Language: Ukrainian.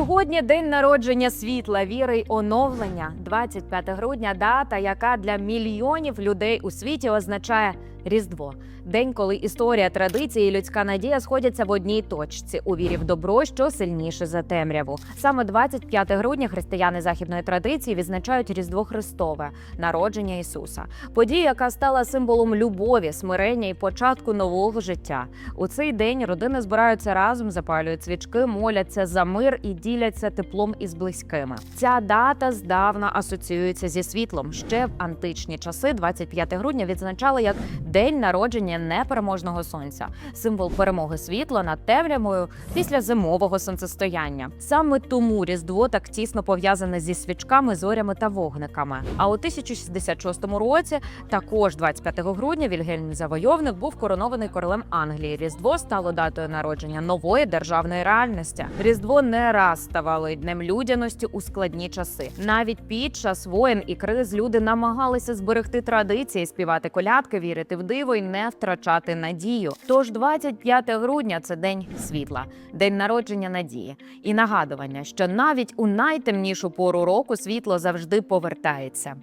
Сьогодні день народження світла, віри й оновлення. 25 грудня дата, яка для мільйонів людей у світі означає Різдво. День, коли історія, традиції і людська надія сходяться в одній точці у вірі в добро, що сильніше за темряву. Саме 25 грудня християни західної традиції відзначають Різдво Христове, народження Ісуса. Подія, яка стала символом любові, смирення і початку нового життя. У цей день родини збираються разом, запалюють свічки, моляться за мир і діляться теплом із близькими. Ця дата здавна асоціюється зі світлом. Ще в античні часи, 25 грудня, відзначали як день народження непереможного сонця, символ перемоги світла над темрявою після зимового сонцестояння. Саме тому Різдво так тісно пов'язане зі свічками, зорями та вогниками. А у 1066 році, також 25 грудня, Вільгельм Завойовник був коронований королем Англії. Різдво стало датою народження нової державної реальності. Різдво не раз ставало днем людяності у складні часи. Навіть під час воєн і криз люди намагалися зберегти традиції, співати колядки, вірити в диво й не втрачати надію. Тож 25 грудня це день світла, день народження надії і нагадування, що навіть у найтемнішу пору року світло завжди повертається.